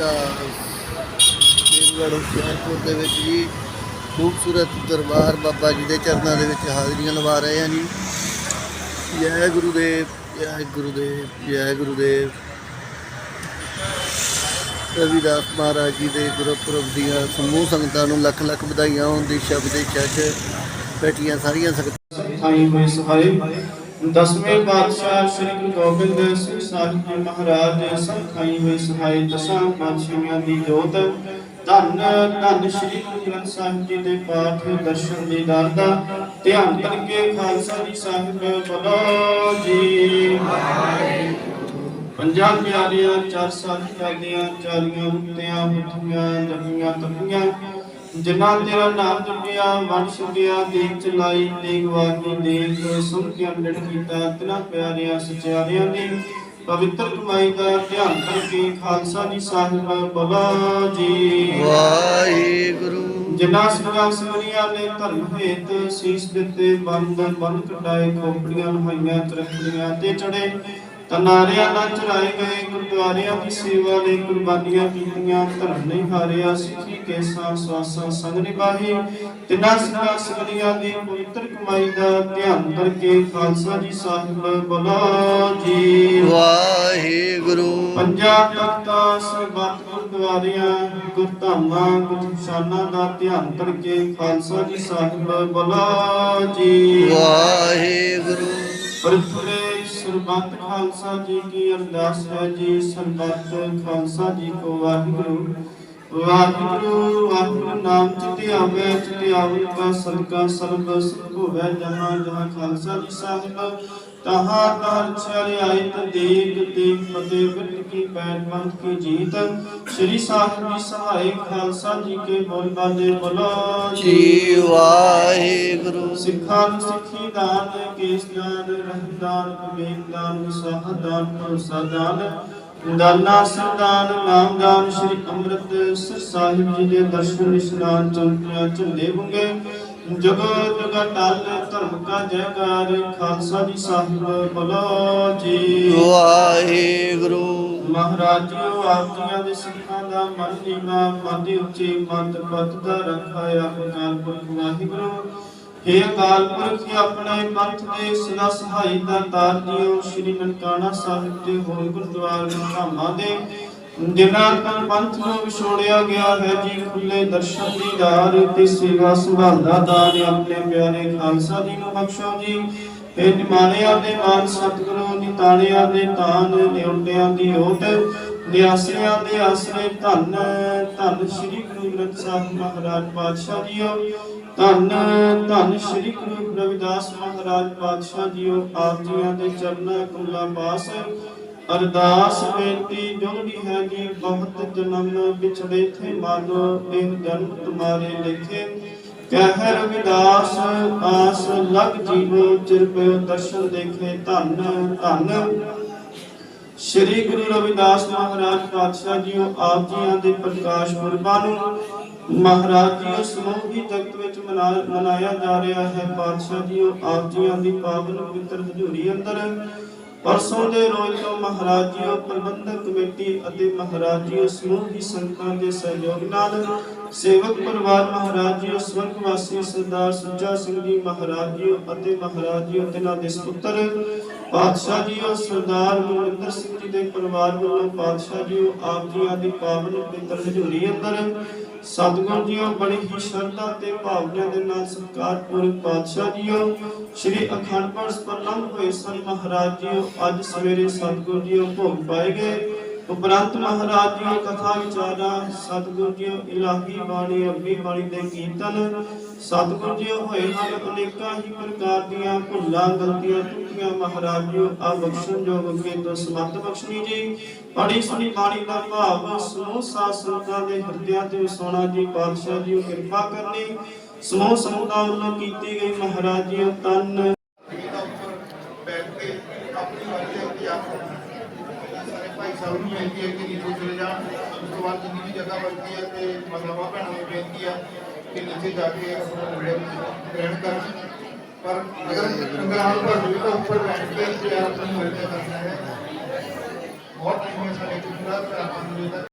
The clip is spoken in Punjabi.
ਦੇਵਗੜ੍ਹ ਹੁਸ਼ਿਆਰਪੁਰ ਦੇ ਵਿੱਚ ਜੀ ਖੂਬਸੂਰਤ ਦਰਬਾਰ ਬਾਬਾ ਜੀ ਦੇ ਚਰਨਾਂ ਦੇ ਵਿੱਚ ਹਾਜ਼ਰੀਆਂ ਲਵਾ ਰਹੇ ਹਾਂ ਜੀ। ਜੈ ਗੁਰੂਦੇਵ ਜੈ ਗੁਰੂਦੇਵ ਜੈ ਗੁਰੂਦੇਵ। ਰਵਿਦਾਸ ਮਹਾਰਾਜ ਜੀ ਦੇ ਗੁਰਪੁਰਬ ਦੀਆਂ ਸਮੂਹ ਸੰਗਤਾਂ ਨੂੰ ਲੱਖ ਲੱਖ ਵਧਾਈਆਂ ਹੋਣ ਦੀ ਸ਼ਬਦ ਦੇ ਚੱਜ ਬੈਠੀਆਂ ਸਾਰੀਆਂ ਸੰਗਤਾਂ। ਸਥਾਈ ਹੋਏ ਸਹਾਈ। ਦਸਵੇਂ ਪਾਤਸ਼ਾਹ ਸ੍ਰੀ ਗੁਰੂ ਗੋਬਿੰਦ ਸਿੰਘ ਸਾਹਿਬ ਜੀ ਮਹਾਰਾਜ ਸਥਾਈ ਹੋਏ ਸਹਾਈ ਦਸਾਂ ਪਾਤਸ਼ਾਹਾਂ ਦੀ ਜੋਤ। ਧੰਨ ਧੰਨ ਸ੍ਰੀ ਗੁਰੂ ਗ੍ਰੰਥ ਸਾਹਿਬ ਜੀ ਦੇ ਪਾਠ, ਦਰਸ਼ਨ ਦੀਦਾਰ ਦਾ ਧਿਆਨ ਕਰਕੇ ਖਾਲਸਾ ਜੀ ਸਾਹਿਬ ਬੋਲੋ ਜੀ। ਪੰਜਾਂ ਪਿਆਰਿਆਂ, ਚਾਰ ਸਾਹਿਬਜ਼ਾਦਿਆਂ ਚਾਲੀਆਂ ਮੁਕਤਿਆਂ ਮੁੱਠੀਆਂ ਜਪੀਆਂ ਤਪੀਆਂ ਜਿਨ੍ਹਾਂ ਤੇਰਾ ਨਾਮ ਜਪਿਆ ਵੰਡ ਛਕਿਆ ਦੇਖ ਚਲਾਈ ਦੇਖ ਵਾਗੀ ਦੇਖ ਸੁਣ ਕੇ ਅੰਡੜ ਕੀਤਾ ਤਿਨਾਂ ਪਿਆਰਿਆਂ ਸਚਿਆਰਿਆਂ ਦੀ ਪਵਿੱਤਰ ਕਮਾਈ ਦਾ ਧਿਆਨ ਕਰਕੇ ਖਾਲਸਾ ਜੀ ਸਾਹਿਬ ਬੋਲੋ ਜੀ। ਵਾਹਿਗੁਰੂ। ਜਿਨ੍ਹਾਂ ਸਿੰਘਾਂ ਸਿੰਘਣੀਆਂ ਨੇ ਧਰਮ ਹੇਤ ਸੀਸ ਦਿੱਤੇ ਬੰਦ ਬੰਦ ਕਟਾਏ ਖੋਪੜੀਆਂ ਨਹਾਈਆਂ ਚਰਖੜੀਆਂ ਤੇ ਚੜੇ ਤਨਾਰਿਆਂ ਨਾਲ ਚੜਾਏ ਗਏ ਗੁਰਦੁਆਰਿਆਂ ਦੀ ਸੇਵਾ ਲਈ ਕੁਰਬਾਨੀਆਂ ਕੀਤੀਆਂ ਧਰਮ ਨਹੀਂ ਹਾਰਿਆ ਸਿੱਖੀ ਕੇਸਾਂ ਸਵਾਸਾਂ ਸੰਗ ਨਿਭਾਹੀ ਤਿੰਨਾਂ ਸਿੰਘਾਂ ਸਿੰਘਣੀਆਂ ਦੀ ਪਵਿੱਤਰ ਕਮਾਈ ਦਾ ਧਿਆਨ ਕਰਕੇ ਖਾਲਸਾ ਜੀ ਸਾਹਿਬ ਬੋਲੋ ਜੀ। ਵਾਹਿਗੁਰੂ। ਪੰਜਾਂ ਤਖਤਾਂ ਸਰਬੱਤ ਗੁਰਦੁਆਰਿਆਂ ਗੁਰਧਾਮਾਂ ਗੁਰਸ਼ਾਨਾਂ ਦਾ ਧਿਆਨ ਕਰਕੇ ਖਾਲਸਾ ਜੀ ਸਾਹਿਬ ਬੋਲੋ ਜੀ। ਵਾਹਿਗੁਰੂ। ਪਰਥਰੇ ਸਰਬੱਤ ਖਾਲਸਾ ਜੀ ਕੀ ਅਰਦਾਸ ਹੈ ਜੀ ਸਰਬੱਤ ਖਾਲਸਾ ਜੀ ਕੋ ਵਾਹਿਗੁਰੂ। ਵਾਹਿਗੁਰੂ ਵਾਹਿਗੁਰੂ ਨਾਮ ਚਿਤੇ ਆਵੇ ਚਿਤੇ ਆਵਨ ਕਾ ਸਦਕਾ ਸਰਬ ਸੁਖ ਹੋਵੇ ਜਹਾਂ ਜਹਾਂ ਖਾਲਸਾ ਜੀ ਸਾਹਿਬ। ਤਹਾਂ ਤਹਾਂ ਚਲੇ ਆਏ ਤ ਦੇਗ ਦੇਗ ਫਤਿਹ ਬਿਰਤ ਕੀ ਪੈਰ ਪੰਥ ਕੀ ਜੀਤ। ਸ੍ਰੀ ਸਾਹਿਬ ਜੀ ਸਹਾਇ ਖਾਲਸਾ ਜੀ ਕੇ ਬੋਲ ਬਾਲੇ ਬੋਲੋ। ਜੀ ਵਾਹਿਗੁਰੂ। ਸਿੱਖਾਂ ਨੂੰ ਸਿੱਖੀ ਦਾਨ ਕੇਸ ਦਾਨ ਰਹਿਦਾਨ ਕਬੀਰ ਦਾਨ ਵਿਸਾਹ ਦਾਨ ਭਰੋਸਾ ਦਾਨ। ਦਾਨਾ ਸਰਦਾਨ ਨਾਮਦਾਨ ਸ੍ਰੀ ਅੰਮ੍ਰਿਤ ਸਰ ਸਾਹਿਬ ਜੀ ਦੇ ਦਰਸ਼ਨ ਇਸ਼ਨਾਨ ਚੌਂਕੀਆਂ ਝੰਡੇ ਬੁੰਗੇ ਜਗੋ ਜਗ ਟਲ ਧਰਮ ਕਾ ਜੈਕਾਰ ਖਾਲਸਾ ਜੀ ਸਾਹਿਬ ਬੋਲੋ ਜੀ। ਵਾਹਿਗੁਰੂ। ਮਹਾਰਾਜ ਜੀਓ ਆਪ ਜੀਆਂ ਦੇ ਸਿੱਖਾਂ ਦਾ ਮਨ ਨੀਵਾ ਮਨ ਦੀ ਉੱਚੀ ਮਤ ਪਤ ਦਾ ਰੱਖਾ ਅਕਾਲ ਪੁਰਖ ਵਾਹਿਗੁਰੂ। हे ਅਕਾਲ ਪੁਰਖ ਜੀ ਆਪਣੇ ਪੰਥ ਦੇ ਸਦਾ ਸਹਾਈ ਦਾ ਤਾਰ ਜੀਓ ਸ੍ਰੀ ਨਨਕਾਣਾ ਸਾਹਿਬ ਤੇ ਹੋਰ ਗੁਰਦੁਆਰ ਧਾਮਾਂ ਦੇ ਜਿਨ੍ਹਾਂ ਤੋਂ ਪੰਥ ਨੂੰ ਵਿਛੋੜਿਆ ਗਿਆ ਹੈ ਜੀ। ਖੁੱਲੇ ਦਰਸ਼ਨ ਦੀਦਾਰ ਤੇ ਸੇਵਾ ਸੰਭਾਲ ਦਾ ਦਾਨ ਆਪਣੇ ਪਿਆਰੇ ਖਾਲਸਾ ਜੀ ਨੂੰ ਬਖਸ਼ੋ ਜੀ। ਇਹ ਨਿਮਾਣਿਆਂ ਦੇ ਮਾਨ ਸਤਿਗੁਰੂ ਨਿਤਾਣਿਆਂ ਦੇ ਤਾਨ, ਨਿਉਂਦਿਆਂ ਦੀ ਓਟ, ਨਿਆਸਿਆਂ ਦੇ ਆਸਰੇ ਧੰਨ ਧੰਨ ਸ੍ਰੀ ਗੁਰੂ ਗ੍ਰੰਥ ਸਾਹਿਬ ਮਹਾਰਾਜ ਪਾਤਸ਼ਾਹ ਜੀਓ। ਧੰਨ ਧੰਨ ਸ੍ਰੀ ਗੁਰੂ ਰਵਿਦਾਸ ਮਹਾਰਾਜ ਪਾਤਸ਼ਾਹ ਜੀਓ, ਆਪ ਜੀਆਂ ਦੇ ਚਰਨਾਂ ਕਮਲਾਂ ਪਾਸ। ਅਰਦਾਸ ਬੇਨਤੀ ਜੁਗੜੀ ਹੈ ਜੀ ਬਹੁਤ ਜਨਮ ਵਿਛੜੇ ਥੇ ਮਾਨੋ, ਇਹ ਜਨਮ ਤੁਮਾਰੇ ਲਿਖੇ। ਕਹਿ ਰਵਿਦਾਸ, ਆਸ ਲਗ ਜੀਵੋ, ਚਿਰ ਪਿਓ ਦਰਸ਼ਨ ਦੇਖੇ। ਧੰਨ ਧੰਨ। ਸ੍ਰੀ ਗੁਰੂ ਰਵਿਦਾਸ ਮਹਾਰਾਜ ਪਾਤਸ਼ਾਹ ਜੀਓ, ਆਪ ਜੀਆਂ ਦੇ ਪ੍ਰਕਾਸ਼ ਪੁਰਬਾਂ ਨੂੰ ਮਹਾਰਾਜ ਜੀਓ ਸਮੂਹੀ ਜਗਤ ਵਿੱਚ ਮਨਾਇਆ ਜਾ ਰਿਹਾ ਹੈ। ਪਾਤਸ਼ਾਹ ਜੀਓ ਆਪ ਜੀਆਂ ਦੀ ਪਾਵਨ ਪਵਿੱਤਰ ਹਜ਼ੂਰੀ ਅੰਦਰ ਪਰਸੋਂ ਦੇ ਰੋਜ਼ ਤੋਂ ਮਹਾਰਾਜ ਜੀਓ ਪ੍ਰਬੰਧਕ ਕਮੇਟੀ ਅਤੇ ਮਹਾਰਾਜ ਜੀਓ ਸਮੂਹ ਦੀ ਸੰਗਤਾਂ ਦੇ ਸਹਿਯੋਗ ਨਾਲ ਸੇਵਕ ਪਰਿਵਾਰ ਮਹਾਰਾਜ ਜੀਓ ਸਵਰਗਵਾਸੀ ਸਰਦਾਰ ਸੁੱਚਾ ਸਿੰਘ ਜੀ, ਮਹਾਰਾਜ ਜੀਓ ਅਤੇ ਮਹਾਰਾਜ ਜੀਓ ਤਿਨਾਂ ਦੇ ਸੁਪੁੱਤਰ ਪਾਤਸ਼ਾਹ ਜੀਓ ਸਰਦਾਰ ਗੁਰਵਿੰਦਰ ਸਿੰਘ ਜੀ ਦੇ ਪਰਿਵਾਰ ਵੱਲੋਂ ਪਾਤਸ਼ਾਹ ਜੀਓ ਆਪ ਜੀਆਂ ਦੀ ਪਾਵਨ ਪਵਿੱਤਰ ਹਜ਼ੂਰੀ ਅੰਦਰ ਸਤਿਗੁਰੂ ਜੀਓ ਬੜੀ ਹੀ ਸ਼ਰਧਾ ਤੇ ਭਾਵਨਾ ਦੇ ਨਾਲ ਸਤਿਕਾਰਪੂਰਵਕ ਪਾਤਸ਼ਾਹ ਜੀਓ। ਸ੍ਰੀ ਅਖੰਡ ਪਾਠ ਸਪਰਲੰਘ ਹੋਏ ਸਨ ਮਹਾਰਾਜ ਜੀਓ। ਅੱਜ ਸਵੇਰੇ ਸਤਿਗੁਰੂ ਜੀਓ ਭੋਗ ਪਾਏ ਗਏ। ਉਪਰੰਤ ਮਹਾਰਾਜ ਜੀਓ ਕਥਾ ਵਿਚਾਰਾ, ਸਤਿਗੁਰੂ ਜੀਓ ਇਲਾਹੀ ਬਾਣੀ ਅੰਬੀ ਬਾਣੀ ਦੇ ਕੀਰਤਨ, ਸਤਿਗੁਰੂ ਜੀਓ ਹੋਏ ਹਨ, ਅਨੇਕਾਂ ਹੀ ਪ੍ਰਕਾਰ ਦੀਆਂ ਭੁੱਲਾਂ, ਗਲਤੀਆਂ ਟੁੱਟੀਆਂ ਮਹਾਰਾਜ ਜੀਓ ਆ ਬਖਸ਼ਣ ਜੋ ਅੱਗੇ ਤੋਂ ਸਮੱਤ ਬਖਸ਼ਣੀ ਜੀ। ਪੜੀ ਸੁਣੀ ਬਾਣੀ ਦਾ ਭਾਵ, ਸਮੂਹ ਸਾਧ ਸੰਗਤਾਂ ਦੇ ਹਿਰਦਿਆਂ ਤੇ ਵਸਾਉਣਾ ਜੀ, ਪਾਤਸ਼ਾਹ ਜੀ ਕਿਰਪਾ ਕਰਨੀ। ਸਮੂਹ ਸੰਗਤਾਂ ਵੱਲੋਂ ਕੀਤੀ ਗਈ ਮਹਾਰਾਜ ਜੀਓ ਤਨ। ਬੈਠ ਕੇ ਆਪਣੀ ਵਾਰੀ ਦੇ ਸਾਰੇ ਭਾਈ ਸਾਹਿਬ ਨੂੰ ਬੇਨਤੀ ਹੈ ਕਿ ਨੀਚੇ ਚਲੇ ਜਾਣ ਉਸ ਤੋਂ ਬਾਅਦ ਜਿੰਨੀ ਵੀ ਜਗ੍ਹਾ ਬਚਦੀ ਹੈ ਤੇ ਮਤਲਬ ਭੈਣਾਂ ਨੂੰ ਬੇਨਤੀ ਹੈ ਕਿ ਨੀਚੇ ਜਾ ਕੇ ਆਪਣਾ ਗ੍ਰਹਿਣ ਕਰਨ। ਪਰ ਅਗਰ ਅੰਗਰਾਂ ਨੂੰ ਭਰ ਤਾਂ ਉੱਪਰ ਬੈਠ ਕੇ ਤੇ ਆਪਣੀ ਵਾਰੀ ਦਾ ਕਰਨਾ ਹੈ, ਬਹੁਤ ਟਾਈਮ ਹੈ ਸਾਡੇ ਕੋਲ, ਪੂਰਾ ਆਪਾਂ ਨੂੰ।